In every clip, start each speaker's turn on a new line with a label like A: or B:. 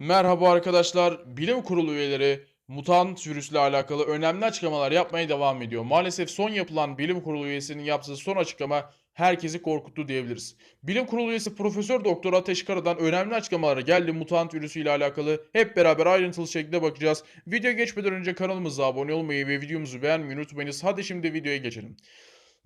A: Merhaba arkadaşlar. Bilim Kurulu üyeleri mutant virüsle alakalı önemli açıklamalar yapmaya devam ediyor. Maalesef son yapılan Bilim Kurulu üyesinin yaptığı son açıklama herkesi korkuttu diyebiliriz. Bilim Kurulu üyesi Profesör Doktor Ateş Kara'dan önemli açıklamalara geldi mutant virüsüyle alakalı. Hep beraber ayrıntılı şekilde bakacağız. Video geçmeden önce kanalımıza abone olmayı ve videomuzu beğenmeyi unutmayınız. Hadi şimdi videoya geçelim.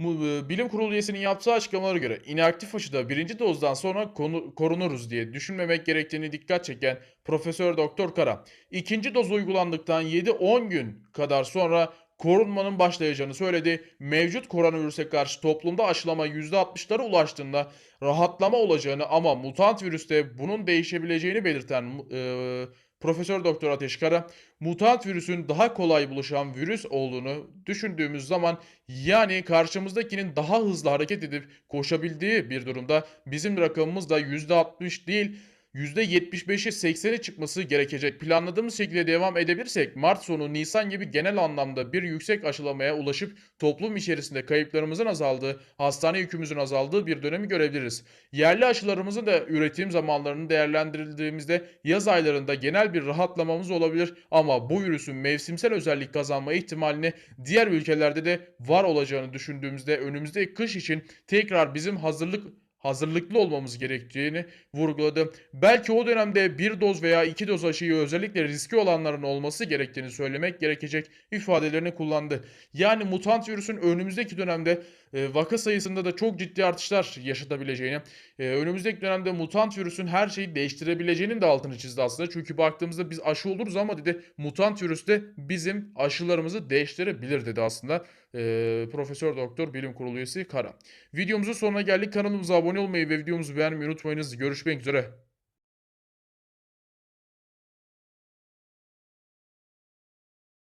A: E, Bilim Kurulu üyesinin yaptığı açıklamalara göre inaktif aşıda birinci dozdan sonra korunuruz diye düşünmemek gerektiğini dikkat çeken Profesör Doktor Kara, ikinci doz uygulandıktan 7-10 gün kadar sonra korunmanın başlayacağını söyledi. Mevcut koronavirüse karşı toplumda aşılama %60'lara ulaştığında rahatlama olacağını ama mutant virüste bunun değişebileceğini belirten e, Profesör Doktor Ateş Kara, mutant virüsün daha kolay buluşan virüs olduğunu düşündüğümüz zaman yani karşımızdakinin daha hızlı hareket edip koşabildiği bir durumda bizim rakamımız da %60 değil %75'e 80'e çıkması gerekecek. Planladığımız şekilde devam edebilirsek Mart sonu Nisan gibi genel anlamda bir yüksek aşılamaya ulaşıp toplum içerisinde kayıplarımızın azaldığı, hastane yükümüzün azaldığı bir dönemi görebiliriz. Yerli aşılarımızın da üretim zamanlarını değerlendirildiğimizde yaz aylarında genel bir rahatlamamız olabilir ama bu virüsün mevsimsel özellik kazanma ihtimalini diğer ülkelerde de var olacağını düşündüğümüzde önümüzdeki kış için tekrar bizim hazırlık hazırlıklı olmamız gerektiğini vurguladı. Belki o dönemde bir doz veya iki doz aşıyı özellikle riski olanların olması gerektiğini söylemek gerekecek ifadelerini kullandı. Yani mutant virüsün önümüzdeki dönemde e, vaka sayısında da çok ciddi artışlar yaşatabileceğini, e, önümüzdeki dönemde mutant virüsün her şeyi değiştirebileceğinin de altını çizdi aslında. Çünkü baktığımızda biz aşı oluruz ama dedi mutant virüs de bizim aşılarımızı değiştirebilir dedi aslında. E, Profesör Doktor Bilim Kurulu üyesi Kara. Videomuzun sonuna geldik. Kanalımıza abone olmayı ve videomuzu beğenmeyi unutmayınız. Görüşmek üzere.